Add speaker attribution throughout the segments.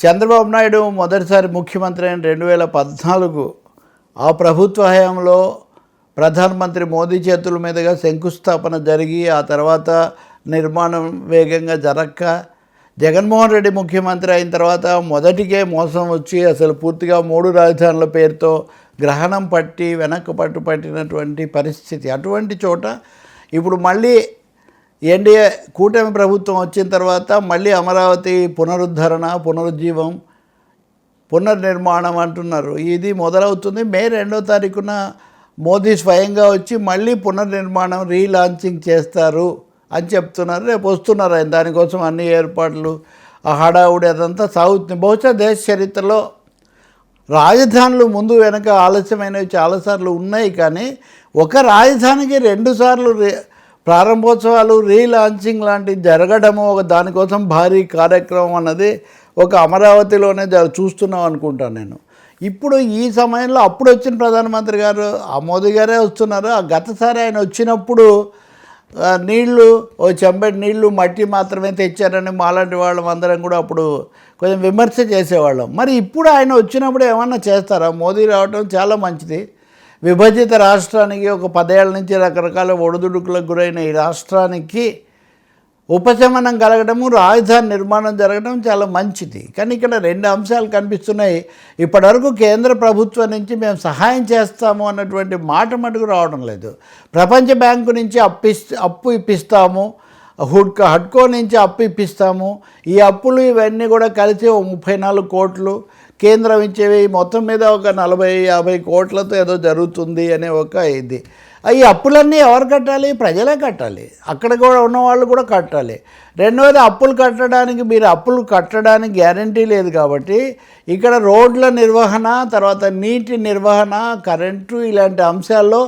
Speaker 1: చంద్రబాబు నాయుడు మొదటిసారి ముఖ్యమంత్రి అయిన రెండు వేల పద్నాలుగు ఆ ప్రభుత్వ హయాంలో ప్రధానమంత్రి మోదీ చేతుల మీదుగా శంకుస్థాపన జరిగి ఆ తర్వాత నిర్మాణం వేగంగా జరక్క జగన్మోహన్ రెడ్డి ముఖ్యమంత్రి అయిన తర్వాత మొదటికే మోసం వచ్చి అసలు పూర్తిగా మూడు రాజధానుల పేరుతో గ్రహణం పట్టి వెనక్కు పట్టు పట్టినటువంటి పరిస్థితి. అటువంటి చోట ఇప్పుడు మళ్ళీ ఎన్డీఏ కూటమి ప్రభుత్వం వచ్చిన తర్వాత మళ్ళీ అమరావతి పునరుద్ధరణ పునరుజ్జీవం పునర్నిర్మాణం అంటున్నారు. ఇది మొదలవుతుంది. మే రెండో తారీఖున మోదీ స్వయంగా వచ్చి మళ్ళీ పునర్నిర్మాణం రీలాంచింగ్ చేస్తారు అని చెప్తున్నారు. రేపు వస్తున్నారు ఆయన. దానికోసం అన్ని ఏర్పాట్లు ఆ హడావుడి అదంతా సాగుతుంది. బహుశా దేశ చరిత్రలో రాజధానులు ముందు వెనక ఆలస్యమైనవి చాలాసార్లు ఉన్నాయి కానీ ఒక రాజధానికి రెండుసార్లు రే ప్రారంభోత్సవాలు రీలాంచింగ్ లాంటివి జరగడము ఒక దానికోసం భారీ కార్యక్రమం అన్నది ఒక అమరావతిలోనే చూస్తున్నాం అనుకుంటాను నేను. ఇప్పుడు ఈ సమయంలో అప్పుడు వచ్చిన ప్రధానమంత్రి గారు ఆ మోదీ గారే వస్తున్నారు. ఆ గతసారి ఆయన వచ్చినప్పుడు నీళ్ళు ఓ చెంబడి నీళ్ళు మట్టి మాత్రమే తెచ్చారని మాలాంటి వాళ్ళం అందరం కూడా అప్పుడు కొంచెం విమర్శ చేసేవాళ్ళం. మరి ఇప్పుడు ఆయన వచ్చినప్పుడు ఏమన్నా చేస్తారా? మోదీ రావడం చాలా మంచిది. విభజిత రాష్ట్రానికి ఒక పదేళ్ళ నుంచి రకరకాల ఒడిదుడుకులకు గురైన ఈ రాష్ట్రానికి ఉపశమనం కలగడము రాజధాని నిర్మాణం జరగడం చాలా మంచిది. కానీ ఇక్కడ రెండు అంశాలు కనిపిస్తున్నాయి. ఇప్పటివరకు కేంద్ర ప్రభుత్వం నుంచి మేము సహాయం చేస్తాము అన్నటువంటి మాట మటుకు రావడం లేదు. ప్రపంచ బ్యాంకు నుంచి అప్పిస్త అప్పు ఇప్పిస్తాము. హుడ్కో హడ్కో నుంచి అప్పు ఇప్పిస్తాము. ఈ అప్పులు ఇవన్నీ కూడా కలిసి ఓ ముప్పై నాలుగు కోట్లు కేంద్రం ఇచ్చేవి మొత్తం మీద ఒక నలభై యాభై కోట్లతో ఏదో జరుగుతుంది అనే ఒక ఇది. ఈ అప్పులన్నీ ఎవరు కట్టాలి? ప్రజలే కట్టాలి. అక్కడ కూడా ఉన్న వాళ్ళు కూడా కట్టాలి. రెండవది అప్పులు కట్టడానికి మీరు అప్పులు కట్టడానికి గ్యారంటీ లేదు కాబట్టి ఇక్కడ రోడ్ల నిర్వహణ తర్వాత నీటి నిర్వహణ కరెంటు ఇలాంటి అంశాల్లో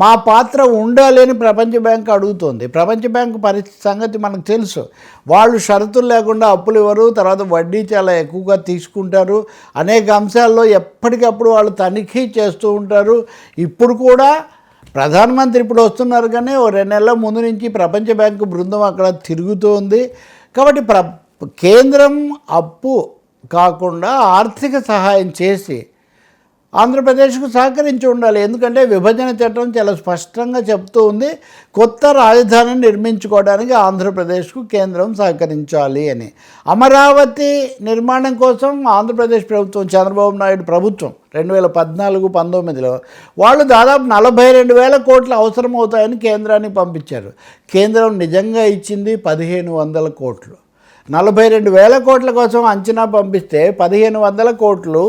Speaker 1: మా పాత్ర ఉండాలి అని ప్రపంచ బ్యాంకు అడుగుతోంది. ప్రపంచ బ్యాంకు పరిస్థితి సంగతి మనకు తెలుసు. వాళ్ళు షరతులు లేకుండా అప్పులు ఇవ్వరు తర్వాత వడ్డీ చాలా ఎక్కువగా తీసుకుంటారు. అనేక అంశాల్లో ఎప్పటికప్పుడు వాళ్ళు తనిఖీ చేస్తూ ఉంటారు. ఇప్పుడు కూడా ప్రధానమంత్రి ఇప్పుడు వస్తున్నారు కానీ ఓ రెండు నెలల ముందు నుంచి ప్రపంచ బ్యాంకు బృందం అక్కడ తిరుగుతూ ఉంది కాబట్టి ప్ర కేంద్రం అప్పు కాకుండా ఆర్థిక సహాయం చేసి ఆంధ్రప్రదేశ్కు సహకరించి ఉండాలి. ఎందుకంటే విభజన చట్టం చాలా స్పష్టంగా చెప్తూ ఉంది. కొత్త రాజధానిని నిర్మించుకోవడానికి ఆంధ్రప్రదేశ్కు కేంద్రం సహకరించాలి అని. అమరావతి నిర్మాణం కోసం ఆంధ్రప్రదేశ్ ప్రభుత్వం చంద్రబాబు నాయుడు ప్రభుత్వం రెండు వేల పద్నాలుగు పంతొమ్మిదిలో వాళ్ళు దాదాపు నలభై రెండు వేల కోట్లు అవసరం అవుతాయని కేంద్రానికి పంపించారు. కేంద్రం నిజంగా ఇచ్చింది పదిహేను వందల కోట్లు. నలభై రెండు వేల కోట్ల కోసం అంచనా పంపిస్తే పదిహేను వందల కోట్లు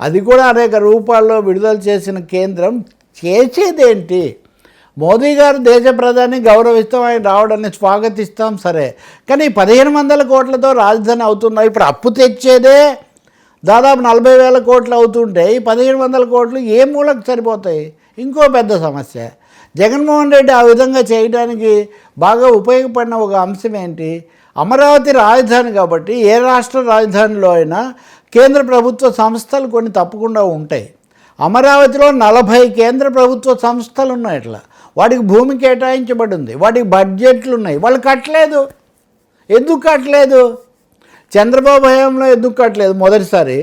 Speaker 1: అది కూడా అనేక రూపాల్లో విడుదల చేసిన కేంద్రం చేసేదేంటి? మోదీ గారు దేశ ప్రధాని గౌరవిస్తాం ఆయన రావడాన్ని స్వాగతిస్తాం సరే. కానీ పదిహేను వందల కోట్లతో రాజధాని అవుతున్నాయి ఇప్పుడు అప్పు తెచ్చేదే దాదాపు నలభై వేల కోట్లు అవుతుంటే ఈ పదిహేను వందల కోట్లు ఏ మూలకు సరిపోతాయి? ఇంకో పెద్ద సమస్య. జగన్మోహన్ రెడ్డి ఆ విధంగా చేయడానికి బాగా ఉపయోగపడిన ఒక అంశం ఏంటి? అమరావతి రాజధాని కాబట్టి ఏ రాష్ట్ర రాజధానిలో అయినా కేంద్ర ప్రభుత్వ సంస్థలు కొన్ని తప్పకుండా ఉంటాయి. అమరావతిలో నలభై కేంద్ర ప్రభుత్వ సంస్థలు ఉన్నాయి ఇట్లా వాటికి భూమి కేటాయించబడింది. వాటికి బడ్జెట్లు ఉన్నాయి వాళ్ళు కట్టలేదు. ఎందుకు కట్టలేదు? చంద్రబాబు హయాంలో ఎందుకు కట్టలేదు? మొదటిసారి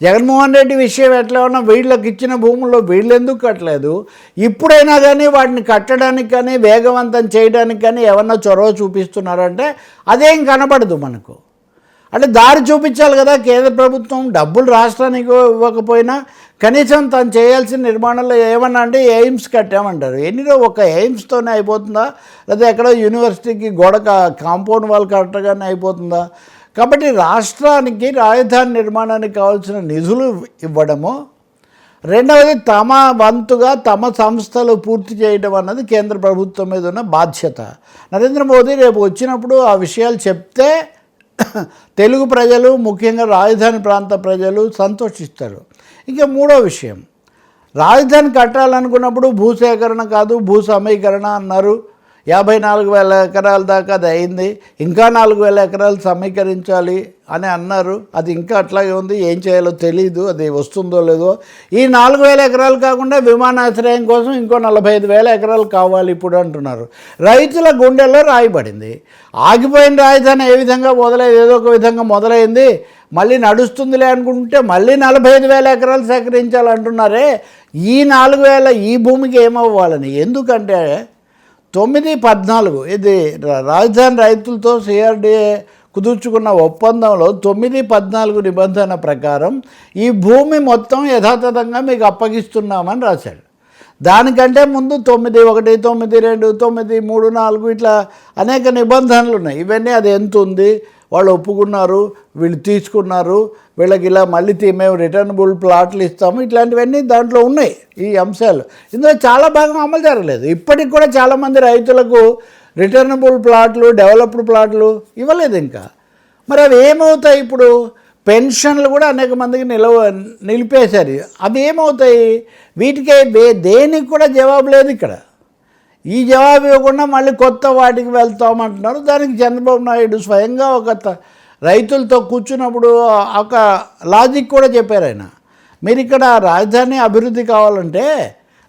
Speaker 1: జగన్మోహన్ రెడ్డి విషయం ఎట్లా ఉన్నా వీళ్ళకి ఇచ్చిన భూముల్లో వీళ్ళు ఎందుకు కట్టలేదు? ఇప్పుడైనా కానీ వాటిని కట్టడానికి కానీ వేగవంతం చేయడానికి కానీ ఏమన్నా చొరవ చూపిస్తున్నారంటే అదేం కనబడదు మనకు. అంటే దారి చూపించాలి కదా కేంద్ర ప్రభుత్వం డబ్బులు రాష్ట్రానికి ఇవ్వకపోయినా కనీసం తను చేయాల్సిన నిర్మాణంలో ఏమన్నా అంటే ఎయిమ్స్ కట్టామంటారు. ఎన్నిలో ఒక ఎయిమ్స్తోనే అయిపోతుందా? లేదా ఎక్కడో యూనివర్సిటీకి గోడ కాంపౌండ్ వాల్ కట్టగానే అయిపోతుందా? కాబట్టి రాష్ట్రానికి రాజధాని నిర్మాణానికి కావాల్సిన నిధులు ఇవ్వడము రెండవది తమ వంతుగా తమ సంస్థలు పూర్తి చేయడం అన్నది కేంద్ర ప్రభుత్వం మీద ఉన్న బాధ్యత. నరేంద్ర మోదీ రేపు వచ్చినప్పుడు ఆ విషయాలు చెప్తే తెలుగు ప్రజలు ముఖ్యంగా రాజధాని ప్రాంత ప్రజలు సంతోషిస్తారు. ఇంకా మూడో విషయం. రాజధాని కట్టాలనుకున్నప్పుడు భూసేకరణ కాదు భూ సమీకరణ అన్నారు. యాభై నాలుగు వేల ఎకరాల దాకా అది అయింది. ఇంకా నాలుగు వేల ఎకరాలు సమీకరించాలి అని అన్నారు. అది ఇంకా అట్లాగే ఉంది. ఏం చేయాలో తెలియదు అది వస్తుందో లేదో. ఈ నాలుగు వేల ఎకరాలు కాకుండా విమానాశ్రయం కోసం ఇంకో నలభై ఐదు వేల ఎకరాలు కావాలి ఇప్పుడు అంటున్నారు. రైతుల గుండెల్లో రాయబడింది ఆగిపోయిన రాజధాని ఏ విధంగా మొదలైంది ఏదో ఒక విధంగా మొదలైంది. మళ్ళీ నడుస్తుందిలే అనుకుంటే మళ్ళీ నలభై ఐదు వేల ఎకరాలు సేకరించాలంటున్నారే. ఈ నాలుగు వేల ఈ భూమికి ఏమవ్వాలని? ఎందుకంటే తొమ్మిది పద్నాలుగు. ఇది రాజధాని రైతులతో సిఆర్డీఏ కుదుర్చుకున్న ఒప్పందంలో తొమ్మిది పద్నాలుగు నిబంధన ప్రకారం ఈ భూమి మొత్తం యథాతథంగా మీకు అప్పగిస్తున్నామని రాశాడు. దానికంటే ముందు తొమ్మిది ఒకటి తొమ్మిది రెండు తొమ్మిది మూడు నాలుగు ఇట్లా అనేక నిబంధనలు ఉన్నాయి. ఇవన్నీ అది ఎంత ఉంది? వాళ్ళు ఒప్పుకున్నారు వీళ్ళు తీసుకున్నారు వీళ్ళకి ఇలా మళ్ళీ తీ- మేము రిటర్నబుల్ ప్లాట్లు ఇస్తాము. ఇట్లాంటివన్నీ దాంట్లో ఉన్నాయి ఈ అంశాలు. ఇందులో చాలా భాగం అమలు జరగలేదు. ఇప్పటికి కూడా చాలామంది రైతులకు రిటర్నబుల్ ప్లాట్లు డెవలప్డ్ ప్లాట్లు ఇవ్వలేదు ఇంకా. మరి అవి ఏమవుతాయి ఇప్పుడు? పెన్షన్లు కూడా అనేక మందికి నిలవ నిలిపేశారు. అవి ఏమవుతాయి? వీటికి వే- దేనికి కూడా జవాబు లేదు ఇక్కడ. ఈ జవాబు ఇవ్వకుండా మళ్ళీ కొత్త వాటికి వెళ్తామంటున్నారు. దానికి చంద్రబాబు నాయుడు స్వయంగా ఒక రైతులతో కూర్చున్నప్పుడు ఒక లాజిక్ కూడా చెప్పారు ఆయన. మీరు ఇక్కడ రాజధాని అభివృద్ధి కావాలంటే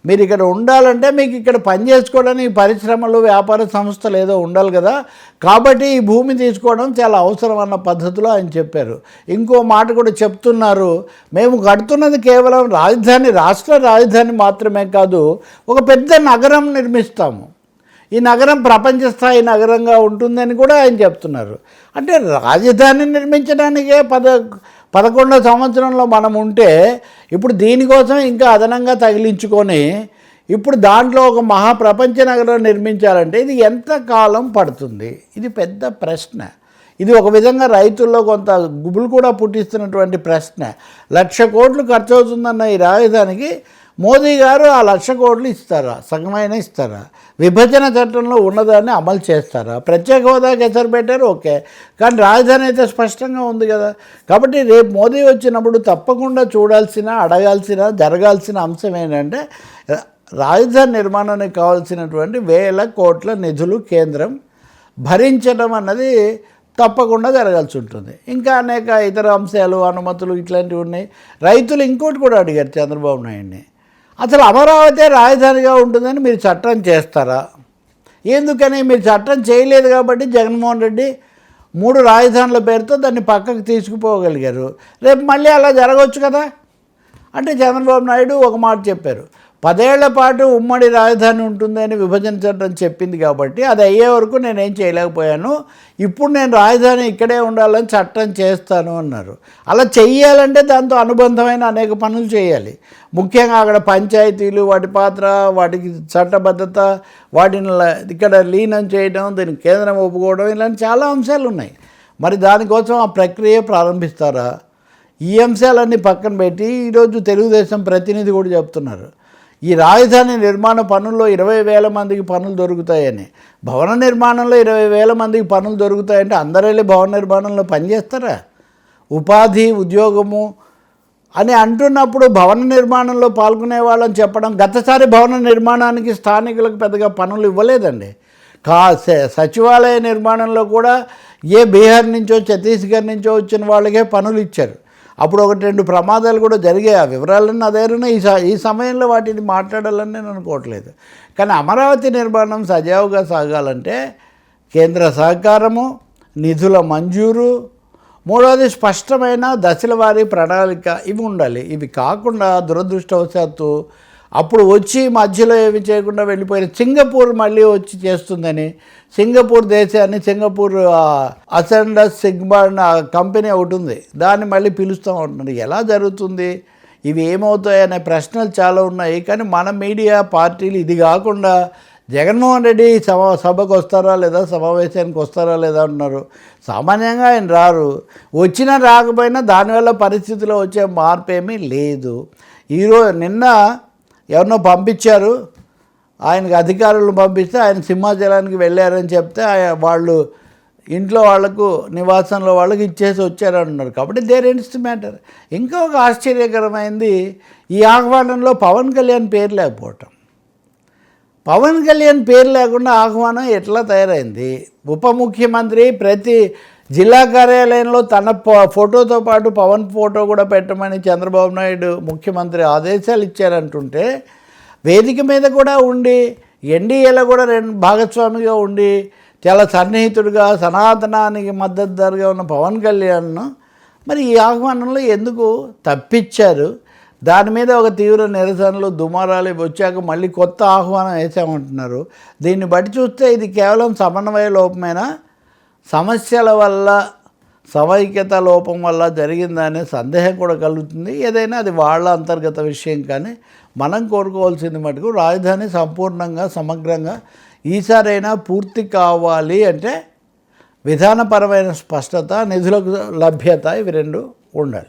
Speaker 1: మీరు ఇక్కడ ఉండాలంటే మీకు ఇక్కడ పని చేసుకోవడానికి పరిశ్రమలు వ్యాపార సంస్థలు ఏదో ఉండాలి కదా. కాబట్టి ఈ భూమి తీసుకోవడం చాలా అవసరం అన్న పద్ధతిలో ఆయన చెప్పారు. ఇంకో మాట కూడా చెప్తున్నారు. మేము కడుతున్నది కేవలం రాజధాని రాష్ట్ర రాజధాని మాత్రమే కాదు ఒక పెద్ద నగరం నిర్మిస్తాము. ఈ నగరం ప్రపంచ స్థాయి నగరంగా ఉంటుందని కూడా ఆయన చెప్తున్నారు. అంటే రాజధాని నిర్మించడానికే పద పదకొండో సంవత్సరంలో మనం ఉంటే ఇప్పుడు దీనికోసం ఇంకా అదనంగా తగిలించుకొని ఇప్పుడు దాంట్లో ఒక మహాప్రపంచ నగరం నిర్మించాలంటే ఇది ఎంత కాలం పడుతుంది? ఇది పెద్ద ప్రశ్న. ఇది ఒక విధంగా రైతుల్లో కొంత గుబులు కూడా పుట్టిస్తున్నటువంటి ప్రశ్న. లక్ష కోట్లు ఖర్చు అవుతుందన్న ఈ రాజధానికి మోదీ గారు ఆ లక్ష కోట్లు ఇస్తారా? సగమైన ఇస్తారా? విభజన చట్టంలో ఉన్నదాన్ని అమలు చేస్తారా? ప్రత్యేక హోదాకి ఎసరు పెట్టారు ఓకే. కానీ రాజధాని అయితే స్పష్టంగా ఉంది కదా. కాబట్టి రేపు మోదీ వచ్చినప్పుడు తప్పకుండా చూడాల్సిన అడగాల్సిన జరగాల్సిన అంశం ఏంటంటే రాజధాని నిర్మాణానికి కావాల్సినటువంటి వేల కోట్ల నిధులు కేంద్రం భరించడం అన్నది తప్పకుండా జరగాల్సి ఉంటుంది. ఇంకా అనేక ఇతర అంశాలు అనుమతులు ఇట్లాంటివి ఉన్నాయి. రైతులు ఇంకోటి కూడా అడిగారు చంద్రబాబు నాయుడిని. అసలు అమరావతి రాజధానిగా ఉంటుందని మీరు చట్టం చేస్తారా? ఎందుకని మీరు చట్టం చేయలేదు కాబట్టి జగన్మోహన్ రెడ్డి మూడు రాజధానుల పేరుతో దాన్ని పక్కకు తీసుకుపోగలిగారు. రేపు మళ్ళీ అలా జరగవచ్చు కదా? అంటే చంద్రబాబు నాయుడు ఒక మాట చెప్పారు. పదేళ్ళ పాటు ఉమ్మడి రాజధాని ఉంటుందని విభజన చట్టం చెప్పింది కాబట్టి అది అయ్యే వరకు నేనేం చేయలేకపోయాను. ఇప్పుడు నేను రాజధాని ఇక్కడే ఉండాలని చట్టం చేస్తాను అన్నారు. అలా చెయ్యాలంటే దాంతో అనుబంధమైన అనేక పనులు చేయాలి. ముఖ్యంగా అక్కడ పంచాయతీలు వాటి పాత్ర వాటికి చట్టబద్ధత వాటిని ఇక్కడ లీనం చేయడం దీనికి కేంద్రం ఒప్పుకోవడం ఇలాంటి చాలా అంశాలు ఉన్నాయి. మరి దానికోసం ఆ ప్రక్రియ ప్రారంభిస్తారా? ఈ అంశాలన్నీ పక్కన పెట్టి ఈరోజు తెలుగుదేశం ప్రతినిధి కూడా చెప్తున్నారు. ఈ రాజధాని నిర్మాణ పనుల్లో ఇరవై వేల మందికి పనులు దొరుకుతాయని. భవన నిర్మాణంలో ఇరవై వేల మందికి పనులు దొరుకుతాయంటే అందరూ వెళ్ళి భవన నిర్మాణంలో పనిచేస్తారా ఉపాధి ఉద్యోగము అని అంటున్నప్పుడు భవన నిర్మాణంలో పాల్గొనే వాళ్ళని చెప్పడం గతసారి భవన నిర్మాణానికి స్థానికులకు పెద్దగా పనులు ఇవ్వలేదండి. కా స- సచివాలయ నిర్మాణంలో కూడా ఏ బీహార్ నుంచో ఛత్తీస్గఢ్ నుంచో వచ్చిన వాళ్ళకే పనులు ఇచ్చారు. అప్పుడు ఒకటి రెండు ప్రమాదాలు కూడా జరిగాయి. ఆ వివరాలన్నీ అదేనా ఈ స- ఈ సమయంలో వాటిని మాట్లాడాలని నేను అనుకోవట్లేదు. కానీ అమరావతి నిర్మాణం సజావుగా సాగాలంటే కేంద్ర సహకారము నిధుల మంజూరు మూడవది స్పష్టమైన దశల వారీ ప్రణాళిక ఇవి ఉండాలి. ఇవి కాకుండా దురదృష్టవశాత్తు అప్పుడు వచ్చి మధ్యలో ఏమి చేయకుండా వెళ్ళిపోయిన సింగపూర్ మళ్ళీ వచ్చి చేస్తుందని సింగపూర్ దేశాన్ని సింగపూర్ అసెండస్ సిగ్మా కంపెనీ ఒకటి ఉంది. దాన్ని మళ్ళీ పిలుస్తూ ఉంటున్నారు ఎలా జరుగుతుంది? ఇవి ఏమవుతాయి అనే ప్రశ్నలు చాలా ఉన్నాయి. కానీ మన మీడియా పార్టీలు ఇది కాకుండా జగన్మోహన్ రెడ్డి సభ సభకు వస్తారా లేదా? సమావేశానికి వస్తారా లేదా అంటున్నారు. సామాన్యంగా ఆయన రారు. వచ్చినా రాకపోయినా దానివల్ల పరిస్థితిలో వచ్చే మార్పు ఏమీ లేదు. ఈరోజు నిన్న ఎవరినో పంపించారు ఆయనకు అధికారులను పంపిస్తే ఆయన సింహాచలానికి వెళ్ళారని చెప్తే వాళ్ళు ఇంట్లో వాళ్ళకు నివాసంలో వాళ్ళకి ఇచ్చేసి వచ్చారంటున్నారు కాబట్టి దేర్ ఎండ్స్ మ్యాటర్. ఇంకా ఒక ఆశ్చర్యకరమైంది ఈ ఆహ్వానంలో పవన్ కళ్యాణ్ పేరు లేకపోవటం. పవన్ కళ్యాణ్ పేరు లేకుండా ఆహ్వానం ఎట్లా తయారైంది? ఉప ముఖ్యమంత్రి ప్రతి జిల్లా కార్యాలయంలో తన ఫోటోతో పాటు పవన్ ఫోటో కూడా పెట్టమని చంద్రబాబు నాయుడు ముఖ్యమంత్రి ఆదేశాలు ఇచ్చారంటుంటే వేదిక మీద కూడా ఉండి ఎన్డీఏలో కూడా రెండు భాగస్వామిగా ఉండి చాలా సన్నిహితుడిగా సనాతనానికి మద్దతుదారుగా ఉన్న పవన్ కళ్యాణ్ను మరి ఈ ఆహ్వానంలో ఎందుకు తప్పించారు? దాని మీద ఒక తీవ్ర నిరసనలు దుమారాలు వచ్చాక మళ్ళీ కొత్త ఆహ్వానం వేసామంటున్నారు దీన్ని బట్టి చూస్తే ఇది కేవలం సమన్వయ లోపమేనా? సమస్యల వల్ల సమైక్యత లోపం వల్ల జరిగిందనే సందేహం కూడా కలుగుతుంది. ఏదైనా అది వాళ్ళ అంతర్గత విషయం కానీ మనం కోరుకోవాల్సింది మటుకు రాజధాని సంపూర్ణంగా సమగ్రంగా ఈసారైనా పూర్తి కావాలి అంటే విధానపరమైన స్పష్టత నిధులకు లభ్యత ఇవి రెండు ఉండాలి.